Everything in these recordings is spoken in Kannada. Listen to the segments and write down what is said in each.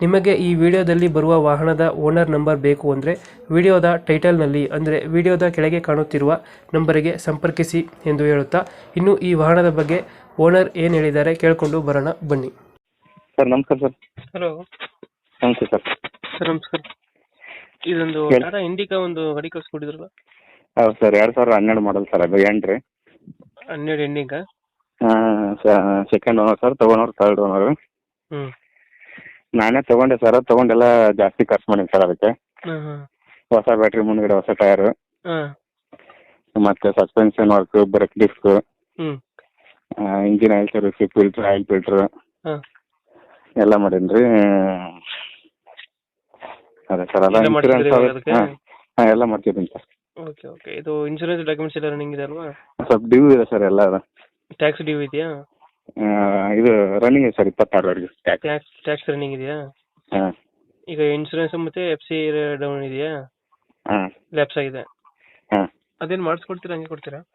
ನಿಮಗೆ ಈ ವಿಡಿಯೋದಲ್ಲಿ ಬರುವ ವಾಹನದ ಓನರ್ ನಂಬರ್ ಬೇಕು ಅಂದರೆ ವಿಡಿಯೋದ ಟೈಟಲ್ನಲ್ಲಿ ಅಂದರೆ ವಿಡಿಯೋದ ಕೆಳಗೆ ಕಾಣುತ್ತಿರುವ ನಂಬರಿಗೆ ಸಂಪರ್ಕಿಸಿ ಎಂದು ಹೇಳುತ್ತಾ ಇನ್ನು ಈ ವಾಹನದ ಬಗ್ಗೆ ಓನರ್ ಏನು ಹೇಳಿದ್ದಾರೆ ಕೇಳಿಕೊಂಡು ಬರೋಣ ಬನ್ನಿ. ಸರ್ ನಮಸ್ಕಾರ ಸರ್. ಹಲೋ. ನಮಸ್ತೆ ಸರ್. ಸರ್ ನಮಸ್ಕಾರ. ಇದೊಂದು ಹೇಳಿ. ಟಾಟಾ ಇಂಡಿಕಾ ಒಂದು ಗಾಡಿ ಕಳ್ಸ್ಕೊಟ್ಟಿದ್ರಲ್ಲ ಹೌದು ಸರ್ ಎರಡು ಸಾವಿರದ ಹನ್ನೆರಡು ಮಾಡಲ್ ಸರ್ ಅದು ಎಂಟ್ರಿ. ಹನ್ನೆರಡು ಎಂಡಿಂಗ ಸೆಕೆಂಡ್ ಓನರ್ ಸರ್ ತಗೊಂಡವ್ರು ಥರ್ಡ್ ಓನರ್ ಹ್ಞೂ ನಾನೇ ತಗೊಂಡೆ ಸರ್ ತಗೊಂಡೆಲ್ಲ ಜಾಸ್ತಿ ಖರ್ಚು ಮಾಡೀನಿ ಸರ್ ಅದಕ್ಕೆ. ಹಾಂ ಹಾಂ. ಹೊಸ ಬ್ಯಾಟ್ರಿ ಮುಂದ್ಗಡೆ ಹೊಸ ಟೈರ್ ಹಾಂ. ಮತ್ತೆ ಸಸ್ಪೆನ್ಷನ್ ವರ್ಕ್ ಬ್ರೇಕ್ ಡಿಸ್ಕ್ ಹ್ಞೂ engine oil service filter oil filter ಹಾಂ. ಎಲ್ಲ ಮಾಡೀನಿ ರೀ. ಅದೇ ಸರ್ ಅದ ಎಲ್ಲ ಮಾಡ್ತಿದ್ದೀರಿ ಇನ್ಸೂರೆನ್ಸ್ ಇವಾಗ ಅದಕ್ಕೆ? ಹಾಂ ಹಾಂ ಎಲ್ಲ ಮಾಡ್ತಿದ್ದೀನಿ ಸರ್. Okay okay. ಇದು ಇನ್ಶೂರೆನ್ಸ್ ಡಾಕ್ಯುಮೆಂಟ್ಸ್ ಎಲ್ಲ ರನ್ನಿಂಗ್ ಇದೆ ಅಲ್ವಾ? ಸ್ವಲ್ಪ ಡ್ಯೂ ಇದೆ ಸರ್ ಎಲ್ಲ ಅದು. ಟ್ಯಾಕ್ಸ್ ಡ್ಯೂ ಇದೆಯಾ? ಇದು ರನ್ನಿಂಗ್ ಸರ್ ಇಪ್ಪತ್ತಾರವರೆಗೆ ಟ್ಯಾಕ್ಸ್ ಟ್ಯಾಕ್ಸ್ ಟ್ಯಾಕ್ಸ್ ರನ್ನಿಂಗ್ ಇದೆಯಾ? ಹಾಂ. ಈಗ ಇನ್ಶೂರೆನ್ಸ್ ಮತ್ತೆ ಎಫ್ ಸಿ ಡೌನ್ ಇದೆಯಾ? ಹಾಂ. ಲ್ಯಾಪ್ಸ್ ಆಗಿದೆ. ಹಾಂ. ಅದೇನು ಮಾಡಿಸ್ಕೊಡ್ತೀರಾ ಹಂಗೆ ಕೊಡ್ತೀರಾ?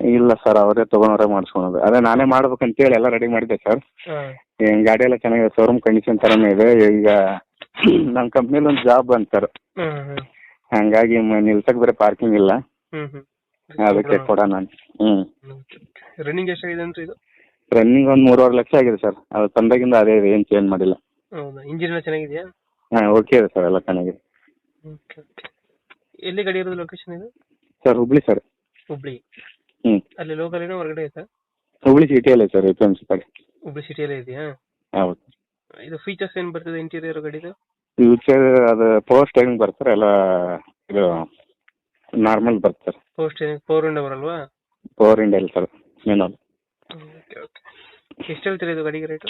ಇಲ್ಲ ಸರ್ ಅವರೇ ತಗೊಂಡವರೇ ಮಾಡಿಸ್ಕೊಳೋದು. ಅದೇ ನಾನೇ ಮಾಡ್ಬೇಕಂತೇಳಿ ಎಲ್ಲ ರೆಡಿ ಮಾಡಿದ್ದೆ ಸರ್. ಹಾಂ. ಗಾಡಿ ಎಲ್ಲ ಚೆನ್ನಾಗಿದೆ ಶೋರೂಮ್ ಕಂಡೀಷನ್ ಥರನೇ ಇದೆ. ಈಗ ನಮ್ಮ ಕಂಪ್ನಿಲಿ ಒಂದು ಜಾಬ್ ಬಂತು ಸರ್. ಹ್ಮ್ ಹ್ಮ್. ಹಂಗಾಗಿ ಮ- ನಿಲ್ಸಕ್ ಬೇರೆ ಪಾರ್ಕಿಂಗ್ ಇಲ್ಲ. ಹ್ಮ್ ಹ್ಮ್. ಅದಕ್ಕೆ ಕೊಡೋಣ ನಾನು ಹ್ಞೂ ರನ್ನಿಂಗ್ ಎಷ್ಟಾಗಿದೆ ಅಂತ ಇದು? ರನ್ನಿಂಗ್ ಒಂದು ಮೂರುವರೆ ಲಕ್ಷ ಆಗಿದೆ ಸರ್ ಅದು ತಂದಾಗಿಂದ ಅದೇ ಏನ್ ಏನು ಚೇಂಜ್ ಮಾಡಿಲ್ಲ. ಹೌದಾ? ಇಂಜಿನ್ ಎಲ್ಲ ಚೆನ್ನಾಗಿದೆಯಾ? ಹಾಂ ಓಕೆ ಇದೆ ಸರ್ ಎಲ್ಲ ಚೆನ್ನಾಗಿದೆ. ಓಕೆ ಎಲ್ಲಿ ಗಾಡಿ ಇರೋದು ಲೊಕೇಶನ್ ಇದು? ಸರ್ ಹುಬ್ಳಿ ಸರ್ ಹುಬ್ಳಿ ಹ್ಞೂ ಅಲ್ಲಿ ಲೋಕಲ್ ಏನೋ ಹೊರಗಡೆ sir Hubli ಸಿಟಿಯಲ್ಲೇ sir A P M C ಕಡೆ. ಹುಬ್ಳಿ ಸಿಟಿಯಲ್ಲೇ ಇದೆಯಾ? ಹೌದು. ಇದು ಫೀಚರ್ಸ್ ಏನು ಬರ್ತದೆ ಇಂಟೀರಿಯರ್ ಗಾಡಿದು? ಫ್ಯೂಚರ್ ಅದು ಪವರ್ ಸ್ಟೇರಿಂಗ್ ಬರ್ತಾರೆ ಎಲ್ಲ ಇದು ನಾರ್ಮಲ್ ಬರುತ್ತೆ ಸರ್ ಪವರ್ ಸ್ಟೇರಿಂಗ್ ಪವರ್ ಇಂಡ ಬರಲ್ವಾ? ಪವರ್ ಇಂಡಿಯಲ್ ಸರ್ ಮೇನಲ್ ಎಷ್ಟು ಹೇಳ್ತೀರಿ ಇದು ಗಾಡಿಗೆ ರೇಟು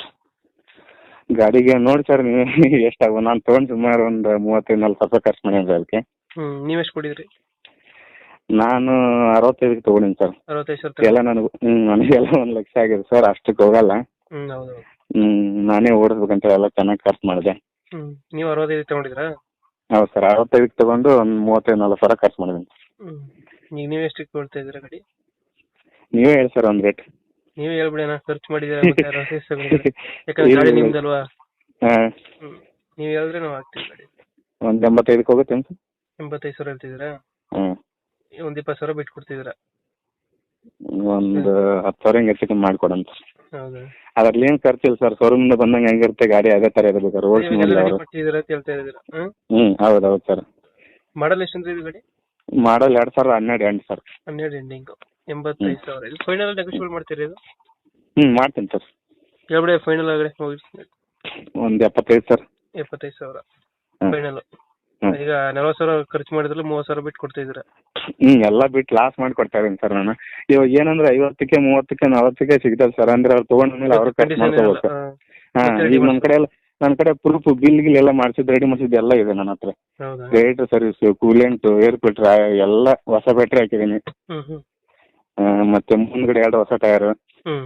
ಗಾಡಿಗೆ ನೋಡಿ ಸರ್ ನೀವು ಎಷ್ಟಾಗ ನಾನು ತೊಗೊಂಡು ಸುಮಾರು ಒಂದು ಮೂವತ್ತೈದು ನಲ್ವತ್ತು ಸಾವಿರ ಖರ್ಚು ಮಾಡಿದ್ದೆ ಅದಕ್ಕೆ. ಹ್ಞೂ ನೀವೆಷ್ಟು ಕೊಡಿದ್ರಿ? ನಾನು ಅರವತ್ತೈದಕ್ಕೆ ತೊಗೊಂಡಿನಿ ಸರ್. ಅರವತ್ತೈದು ಸಾವಿರ ಎಲ್ಲ ನನಗೆ ಹ್ಞೂ ನನಗೆಲ್ಲ ಒಂದು ಲಕ್ಷ ಆಗಿದೆ ಸರ್ ಅಷ್ಟಕ್ಕೆ ಹೋಗಲ್ಲ. ಹ್ಞೂ ಹೌದು ಹೌದು. ಹ್ಞೂ ನಾನೇ ಓಡಿಸ್ಬೇಕಂತ ಎಲ್ಲ ಚೆನ್ನಾಗಿ ಖರ್ಚು ಮಾಡಿದೆ. ಹ್ಞೂ ನೀವು ಅರವತ್ತೈದು ತೊಗೊಂಡಿದ್ರಾ ಹೌದು ಸರ್ ಅರವತ್ತೈದಕ್ಕೆ ತೊಗೊಂಡು ಒಂದು ಮೂವತ್ತೈದು ನಲ್ವತ್ತು ಸಾವಿರ ಖರ್ಚು ಮಾಡಿದ್ದೀನಿ ಹ್ಞೂ ಈಗ ನೀವು ಎಷ್ಟಕ್ಕೆ ಕೊಡ್ತಾ ಇದ್ದೀರಾ ಗಾಡಿ? ನೀವೇ ಹೇಳಿ ಸರ್ ಒಂದು ರೇಟ್ ನೀವೇ ಹೇಳ್ಬಿಡಿ ಅಣ್ಣ ಖರ್ಚು ಮಾಡಿದ್ದೀರಾ ಮತ್ತೆ ಅರವತ್ತೈದು ಸಾವಿರ ಯಾಕಂದ್ರೆ ಗಾಡಿ ನಿಮ್ದಲ್ವಾ? ಹಾಂ. ಹ್ಮ್. ನೀವು ಹೇಳಿದ್ರೆ ನಾವು ಹಾಕ್ತೀವಿ ಗಾಡಿ. ಒಂದು ಎಂಬತ್ತೈದಕ್ಕೆ ಹೋಗುತ್ತೆ ಸರ್ ಎಂಬತ್ತೈದು ಸಾವಿರ ಹೇಳ್ತಿದ್ದೀರಾ? ಹ್ಞೂ ಒಂದ್ ಇಪ್ಪತ್ತು ಸಾವಿರ ಬಿಟ್ಟು ಕೊಡ್ತಿದ್ದೀರಾ ಒಂದು ಹತ್ತು ಸಾವಿರ ಹಿಂಗೆ ಹೆಚ್ಚು ಕಮ್ಮಿ ಮಾಡಿಕೊಡೋಣ ಹೌದಾ? ಅದ್ರಲ್ಲಿ ಏನು ಖರ್ಚಿಲ್ಲ ಸರ್ ಶೋರೂಮಿಂದ ಬಂದಂಗೆ ಹೆಂಗಿರುತ್ತೆ ಗಾಡಿ ಅದೇ ತರ ಇರಬೇಕು ರೋಡ್ಸ್ ಮೇಲೆ ಎಲ್ಲ ಅವರು ಕೊಟ್ಟಿದ್ದೀರಾ ಅಂತ ಹೇಳ್ತಾ ಇದ್ದೀರಾ? ಹ್ಮ್. ಹ್ಞೂ ಹೌದು ಹೌದು ಸರ್. ಮಾಡಲ್ ಎಷ್ಟು ಇದು ಗಾಡಿ? ಮಾಡಲ್ ಎರಡು ಸಾವಿರದ ಹನ್ನೆರಡು ಎಂಟು ಸರ್. ಹನ್ನೆರಡು ಎಂಡಿಂಗ್. ಎಂಬತ್ತೈದು ಸಾವಿರ. ಇದು ಫೈನಲ್ ನೆಗೋಷಿಯೇಟ್ ಮಾಡ್ತೀರಿ ಇದು? ಹ್ಞೂ ಮಾಡ್ತೀನಿ ಸರ್. ಫೈನಲ್ ಆಗಡೆ ಹೋಗಿ ಒಂದು ಎಪ್ಪತ್ತೈದು ಸರ್. ಎಪ್ಪತ್ತೈದು ಸಾವಿರ. ಹ್ಮ್. ಫೈನಲ್ ಹ್ಮ್. ಈಗ ನಲವತ್ತು ಸಾವಿರ ಖರ್ಚು ಮಾಡಿದ್ರೆ ಮೂವತ್ತು ಸಾವಿರ ಬಿಟ್ಟು ಕೊಡ್ತಿದ್ದೀರಾ? ಹ್ಞೂ ಎಲ್ಲ ಬಿಟ್ಟು ಲಾಸ್ ಮಾಡಿ ಕೊಡ್ತಾ ಇದ್ದೀನಿ ಸರ್ ನಾನು. ಇವಾಗ ಏನಂದ್ರೆ ಐವತ್ತಕ್ಕೆ ಮೂವತ್ತಕ್ಕೆ ನಲವತ್ತಕ್ಕೆ ಸಿಗ್ತದೆ ಸರ್. ಅಂದ್ರೆ ಅವ್ರು ತೊಗೊಂಡ ಮೇಲೆ ಅವ್ರು ಖರ್ಚು ಕಂಡೀಷನ್ ಮಾಡ್ಕೋಬೇಕು ಸರ್. ಹಾಂ ಮತ್ತೆ ready ಈಗ ನನ್ನ ಕಡೆ ಎಲ್ಲ ನನ್ನ ಕಡೆ ಪ್ರೂಫ್ ಬಿಲ್ ಗಿಲ್ ಎಲ್ಲ ಮಾಡಿಸಿದ್ದು ರೆಡಿ ಮಾಡಿಸಿದ್ದು ಎಲ್ಲ ಇದೆ ನನ್ನ ಹತ್ರ. ಹೌದಾ? Great service coolant air filter ಎಲ್ಲ ಹೊಸ ಬ್ಯಾಟ್ರಿ ಹಾಕಿದೀನಿ ಹ್ಮ್ ಹ್ಮ್. ಆ, ಮತ್ತೆ ಮುಂದ್ಗಡೆ ಎರಡು ಹೊಸ ಟೈರ್. ಹ್ಮ್.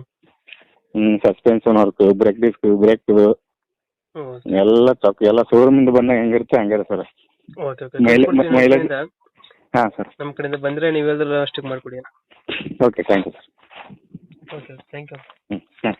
Suspension work brake disc brake ಎಲ್ಲ ಚೌಕ್ ಎಲ್ಲ ಶೋರೂಮಿಂದ ಬಂದಾಗ ಹೆಂಗಿರುತ್ತೆ ಹಂಗಿರ sir okay okay mileage mileage- ಹಾಂ ಸರ್ ನಮ್ಮ ಕಡೆಯಿಂದ ಬಂದ್ರೆ ನೀವು ಹೇಳಿದ್ರೆ ಅಷ್ಟಕ್ಕೆ ಮಾಡ್ಕೊಡಿ okay thank you sir okay thank you ಹ್ಞೂ